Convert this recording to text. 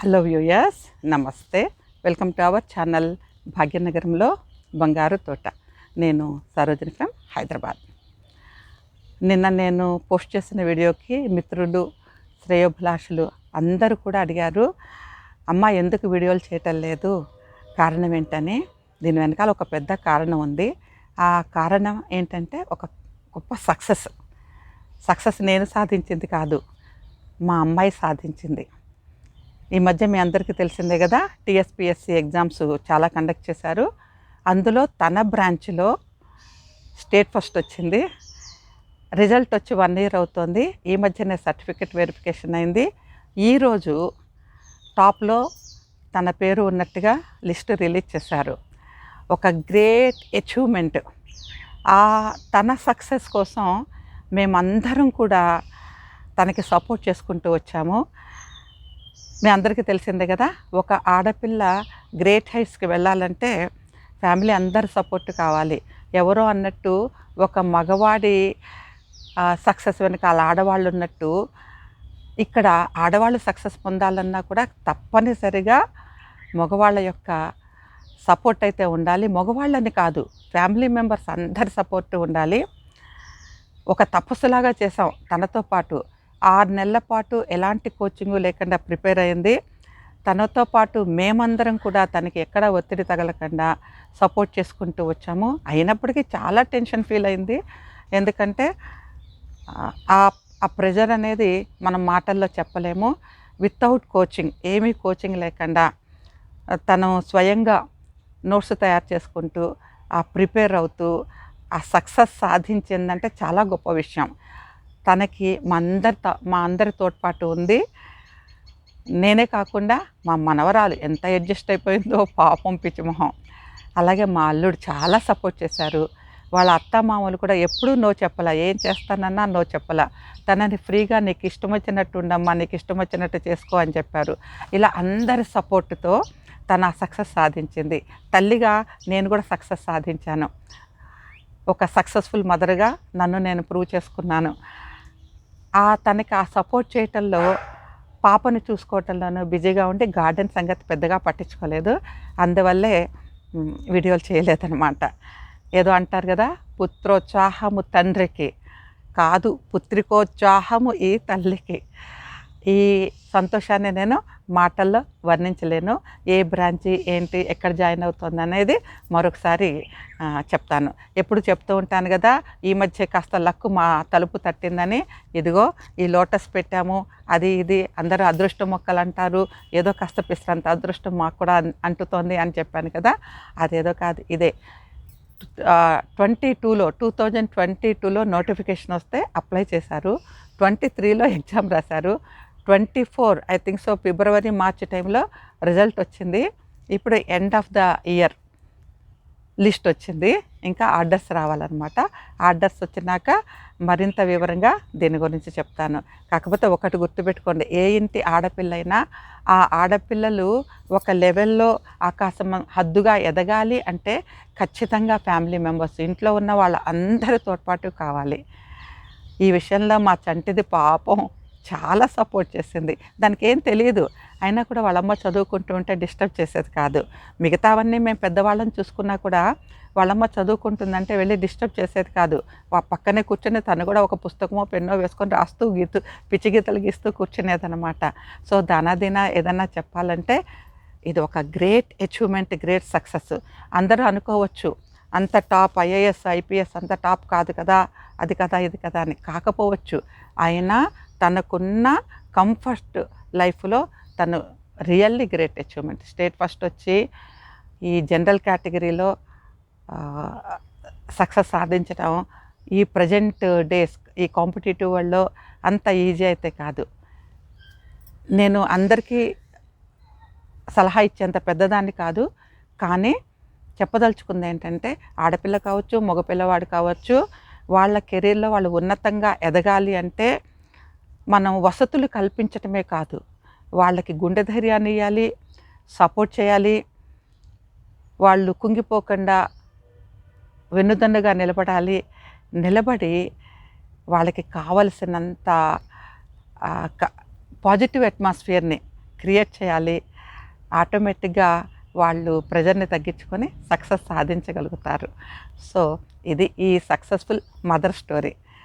Hello viewers నమస్తే welcome to our channel భాగ్యనగరంలో బంగారు తోట నేను సరోజిని ఫ్రమ్ హైదరాబాద్ నిన్న నేను పోస్ట్ చేసిన వీడియోకి మిత్రులు శ్రేయోభిలాషులు అందరూ కూడా అడిగారు అమ్మ ఎందుకు వీడియోలు చేయటం లేదు? కారణం ఏంటని? దీని వెనకాల ఒక పెద్ద కారణం ఉంది. ఆ కారణం ఏంటంటే ఒక గొప్ప సక్సెస్ సక్సెస్ నేను సాధించింది కాదు మా అమ్మాయి సాధించింది. ఈ మధ్య మీ అందరికీ తెలిసిందే కదా టీఎస్పిఎస్సి ఎగ్జామ్స్ చాలా కండక్ట్ చేశారు. అందులో తన బ్రాంచ్లో స్టేట్ ఫస్ట్ వచ్చింది. రిజల్ట్ వచ్చి వన్ ఇయర్ అవుతుంది. ఈ మధ్యనే సర్టిఫికెట్ వెరిఫికేషన్ అయింది. ఈరోజు టాప్లో తన పేరు ఉన్నట్టుగా లిస్ట్ రిలీజ్ చేశారు. ఒక గ్రేట్ అచీవ్మెంట్. ఆ తన సక్సెస్ కోసం మేమందరం కూడా తనకి సపోర్ట్ చేసుకుంటూ వచ్చాము. మీ అందరికీ తెలిసిందే కదా ఒక ఆడపిల్ల గ్రేట్ హైట్స్కి వెళ్ళాలంటే ఫ్యామిలీ అందరి సపోర్ట్ కావాలి. ఎవరో అన్నట్టు ఒక మగవాడి సక్సెస్ వెనకాల ఆడవాళ్ళు ఉన్నట్టు ఇక్కడ ఆడవాళ్ళు సక్సెస్ పొందాలన్నా కూడా తప్పనిసరిగా మగవాళ్ళ యొక్క సపోర్ట్ అయితే ఉండాలి. మగవాళ్ళని కాదు ఫ్యామిలీ మెంబర్స్ అందరి సపోర్ట్ ఉండాలి. ఒక తపస్సులాగా చేసాం తనతో పాటు ఆరు నెలల పాటు ఎలాంటి కోచింగ్ లేకుండా ప్రిపేర్ అయింది. తనతో పాటు మేమందరం కూడా తనకి ఎక్కడ ఒత్తిడి తగలకుండా సపోర్ట్ చేసుకుంటూ వచ్చాము. అయినప్పటికీ చాలా టెన్షన్ ఫీల్ అయింది. ఎందుకంటే ఆ ఆ ప్రెజర్ అనేది మనం మాటల్లో చెప్పలేము. వితౌట్ కోచింగ్ ఏమీ కోచింగ్ లేకుండా తను స్వయంగా నోట్స్ తయారు చేసుకుంటూ ఆ ప్రిపేర్ అవుతూ ఆ సక్సెస్ సాధించిందంటే చాలా గొప్ప విషయం. తనకి మా అందరి మా అందరి తోడ్పాటు ఉంది. నేనే కాకుండా మా మనవరాలు ఎంత అడ్జస్ట్ అయిపోయిందో పాపం పిచ్చిమొహం అలాగే మా అల్లుడు చాలా సపోర్ట్ చేశారు. వాళ్ళ అత్త మామలు కూడా ఎప్పుడూ నో చెప్పలా ఏం చేస్తానన్నా నో చెప్పలా. తనని ఫ్రీగా నీకు ఇష్టం వచ్చినట్టు ఉండమ్మా నీకు ఇష్టం వచ్చినట్టు చేసుకో అని చెప్పారు. ఇలా అందరి సపోర్టుతో తన సక్సెస్ సాధించింది. తల్లిగా నేను కూడా సక్సెస్ సాధించాను. ఒక సక్సెస్ఫుల్ మదర్గా నన్ను నేను ప్రూవ్ చేసుకున్నాను. ఆ తనకి ఆ సపోర్ట్ చేయటంలో పాపను చూసుకోవటంలోనూ బిజీగా ఉండి గార్డెన్ సంగతి పెద్దగా పట్టించుకోలేదు. అందువల్లే వీడియోలు చేయలేదన్నమాట. ఏదో అంటారు కదా పుత్రోత్సాహము తండ్రికి. కాదు పుత్రికోత్సాహము ఈ తల్లికి. ఈ సంతోషాన్ని నేను మాటల్లో వర్ణించలేను. ఏ బ్రాంచి ఏంటి ఎక్కడ జాయిన్ అవుతుంది అనేది మరొకసారి చెప్తాను. ఎప్పుడు చెప్తూ ఉంటాను కదా ఈ మధ్య కాస్త లక్కు మా తలుపు తట్టిందని. ఇదిగో ఈ లోటస్ పెట్టాము అది ఇది అందరూ అదృష్టం మొక్కలు అంటారు ఏదో కాస్త పిసరంత అదృష్టం మాకు కూడా అంటుతోంది అని చెప్పాను కదా అదేదో కాదు ఇదే. ట్వంటీ టూలో టూ థౌజండ్ ట్వంటీ టూలో నోటిఫికేషన్ వస్తే అప్లై చేశారు. ట్వంటీ త్రీలో ఎగ్జామ్ రాశారు. Twenty four I think so February March టైంలో రిజల్ట్ వచ్చింది. ఇప్పుడు end of the year list వచ్చింది. ఇంకా ఆర్డర్స్ రావాలన్నమాట. ఆర్డర్స్ వచ్చినాక మరింత వివరంగా దీని గురించి చెప్తాను. కాకపోతే ఒకటి గుర్తుపెట్టుకోండి ఏ ఇంటి ఆడపిల్లైనా ఆ ఆడపిల్లలు ఒక లెవెల్లో ఆకాశం హద్దుగా ఎదగాలి అంటే ఖచ్చితంగా ఫ్యామిలీ మెంబర్స్ ఇంట్లో ఉన్న వాళ్ళ అందరి తోడ్పాటు కావాలి. ఈ విషయంలో మా చంటిది పాపం చాలా సపోర్ట్ చేసింది. దానికి ఏం తెలియదు అయినా కూడా వాళ్ళమ్మ చదువుకుంటూ ఉంటే డిస్టర్బ్ చేసేది కాదు. మిగతావన్నీ మేము పెద్దవాళ్ళని చూసుకున్నా కూడా వాళ్ళమ్మ చదువుకుంటుందంటే వెళ్ళి డిస్టర్బ్ చేసేది కాదు. ఆ పక్కనే కూర్చొని తను కూడా ఒక పుస్తకమో పెన్నో వేసుకొని రాస్తూ గీతూ పిచ్చి గీతలు గీస్తూ కూర్చునేదనమాట సో దానాదిన ఏదన్నా చెప్పాలంటే ఇది ఒక గ్రేట్ అచీవ్మెంట్ గ్రేట్ సక్సెస్. అందరూ అనుకోవచ్చు అంత టాప్ ఐఏఎస్ ఐపీఎస్ అంత టాప్ కాదు కదా అది కదా ఇది కదా అని. కాకపోవచ్చు అయినా తనకున్న కంఫర్ట్ లైఫ్లో తను really great achievement. State first వచ్చి ఈ జనరల్ కేటగిరీలో సక్సెస్ సాధించడం ఈ ప్రజెంట్ డేస్ ఈ కాంపిటేటివ్ వరల్డ్లో అంత ఈజీ అయితే కాదు. నేను అందరికీ సలహా ఇచ్చేంత పెద్దదాన్ని కాదు కానీ చెప్పదలుచుకుంది ఏంటంటే ఆడపిల్ల కావచ్చు మగపిల్లవాడు కావచ్చు వాళ్ళ కెరీర్లో వాళ్ళు ఉన్నతంగా ఎదగాలి అంటే మనం వసతులు కల్పించటమే కాదు వాళ్ళకి గుండె ధైర్యాన్ని ఇవ్వాలి సపోర్ట్ చేయాలి. వాళ్ళు కుంగిపోకుండా వెన్నుదన్నుగా నిలబడాలి. నిలబడి వాళ్ళకి కావలసినంత పాజిటివ్ అట్మాస్ఫియర్ని క్రియేట్ చేయాలి. ఆటోమేటిక్గా వాళ్ళు ప్రెజర్ని తగ్గించుకొని సక్సెస్ సాధించగలుగుతారు. సో ఇది ఈ సక్సెస్ఫుల్ మదర్ స్టోరీ.